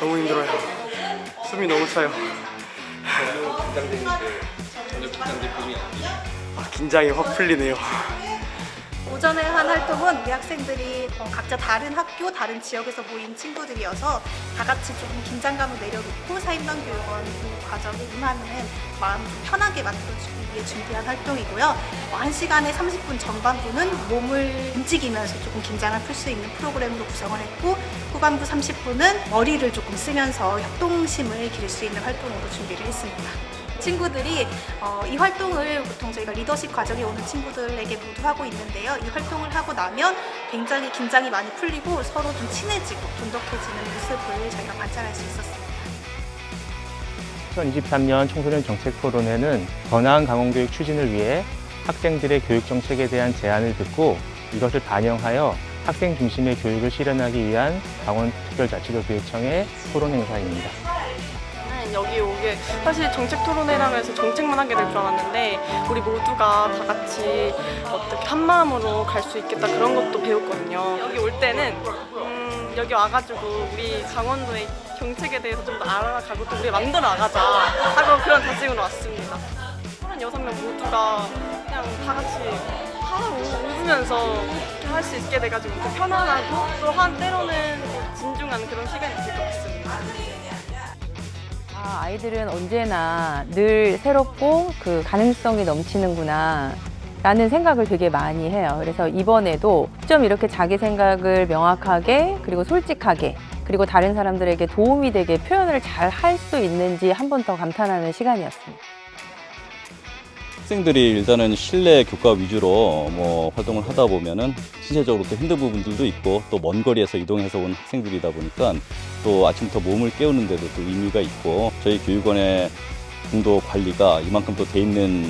너무 힘들어요. 숨이 너무 차요. 저는 긴장되는데 저는 긴장될 뿐이 아니에요. 아, 긴장이 확 풀리네요. 오전에 한 활동은 우리 학생들이 어, 각자 다른 학교, 다른 지역에서 모인 친구들이어서 다 같이 조금 긴장감을 내려놓고 사임당 교육원 그 과정에 임하는 마음 좀 편하게 만들어주기 위해 준비한 활동이고요. 어, 한 시간에 30분 전반부는 몸을 움직이면서 조금 긴장을 풀 수 있는 프로그램으로 구성을 했고 후반부 30분은 머리를 조금 쓰면서 협동심을 기를 수 있는 활동으로 준비를 했습니다. 친구들이 어, 이 활동을 보통 저희가 리더십 과정에 오는 친구들에게 모두 하고 있는데요. 이 활동을 하고 나면 굉장히 긴장이 많이 풀리고 서로 좀 친해지고 돈독해지는 모습을 저희가 관찰할 수 있었습니다. 2023년 청소년 정책 토론회는 더 나은 강원교육 추진을 위해 학생들의 교육 정책에 대한 제안을 듣고 이것을 반영하여 학생 중심의 교육을 실현하기 위한 강원특별자치도교육청의 토론 행사입니다. 저는 여기 오게 사실 정책 토론회라고 해서 정책만 하게 될 줄 알았는데 우리 모두가 다 같이 어떻게 한 마음으로 갈 수 있겠다 그런 것도 배웠거든요. 여기 올 때는 음, 여기 와가지고 우리 강원도의 정책에 대해서 좀 더 알아가고 또 우리 만들어 나가자 하고 그런 다짐으로 왔습니다. 36명 모두가 그냥 다 같이 하나 웃으면서 할 수 있게 돼가지고 더 편안하고 또 한 때로는 진중한 그런 시간이 될 것 같습니다. 아, 아이들은 언제나 늘 새롭고 그 가능성이 넘치는구나. 라는 생각을 되게 많이 해요. 그래서 이번에도 좀 이렇게 자기 생각을 명확하게 그리고 솔직하게 그리고 다른 사람들에게 도움이 되게 표현을 잘 할 수 있는지 한 번 더 감탄하는 시간이었습니다. 학생들이 일단은 실내 교과 위주로 뭐 활동을 하다 보면은 신체적으로 또 힘든 부분들도 있고 또 먼 거리에서 이동해서 온 학생들이다 보니까 또 아침부터 몸을 깨우는데도 또 의미가 있고 저희 교육원의 공도 관리가 이만큼 또 돼 있는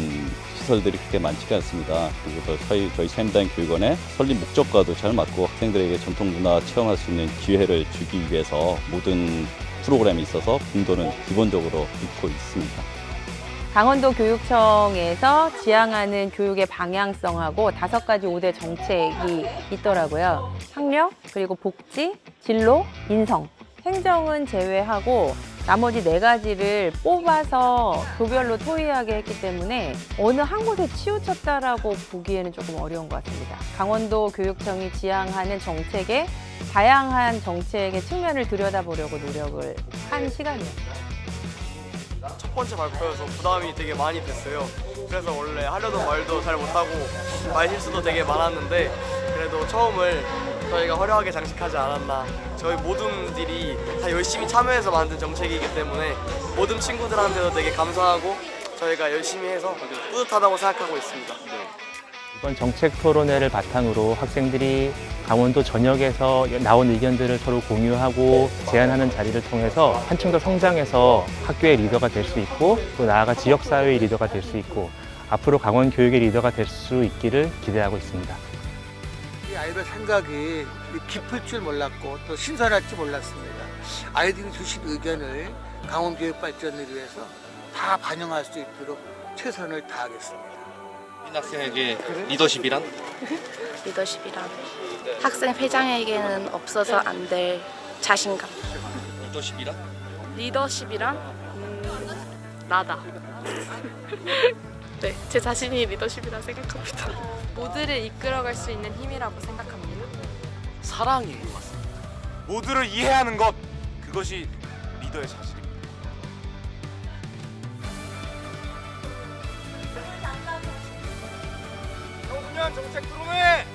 시설들이 그렇게 많지가 않습니다. 그리고 또 저희, 저희 사임당 교육원의 설립 목적과도 잘 맞고 학생들에게 전통 문화 체험할 수 있는 기회를 주기 위해서 모든 프로그램에 있어서 공도는 기본적으로 있고 있습니다. 강원도 교육청에서 지향하는 교육의 방향성하고 다섯 가지 5대 정책이 있더라고요. 학력, 그리고 복지, 진로, 인성. 행정은 제외하고 나머지 네 가지를 뽑아서 도별로 토의하게 했기 때문에 어느 한 곳에 치우쳤다라고 보기에는 조금 어려운 것 같습니다. 강원도 교육청이 지향하는 정책의 다양한 정책의 측면을 들여다보려고 노력을 한 시간이었어요. 첫 번째 발표여서 부담이 되게 많이 됐어요. 그래서 원래 하려던 말도 잘 못하고 말 실수도 되게 많았는데 그래도 처음을 저희가 화려하게 장식하지 않았나. 저희 모든들이 다 열심히 참여해서 만든 정책이기 때문에 모든 친구들한테도 되게 감사하고 저희가 열심히 해서 뿌듯하다고 생각하고 있습니다. 이번 정책 토론회를 바탕으로 학생들이 강원도 전역에서 나온 의견들을 서로 공유하고 제안하는 자리를 통해서 한층 더 성장해서 학교의 리더가 될 수 있고 또 나아가 지역사회의 리더가 될 수 있고 앞으로 강원 교육의 리더가 될 수 있기를 기대하고 있습니다. 이 아이들 생각이 깊을 줄 몰랐고 또 신선할 줄 몰랐습니다. 아이들이 주신 의견을 강원 교육 발전을 위해서 다 반영할 수 있도록 최선을 다하겠습니다. 인 학생에게 리더십이란? 리더십이란 학생 회장에게는 없어서 안 될 자신감. 리더십이란? 리더십이란 음, 나다. 네, 제 자신이 리더십이라 생각합니다. 모두를 이끌어갈 수 있는 힘이라고 생각합니다. 사랑인 것 같습니다. 모두를 이해하는 것 그것이 리더의 자질입니다. 청소년 정책 토론회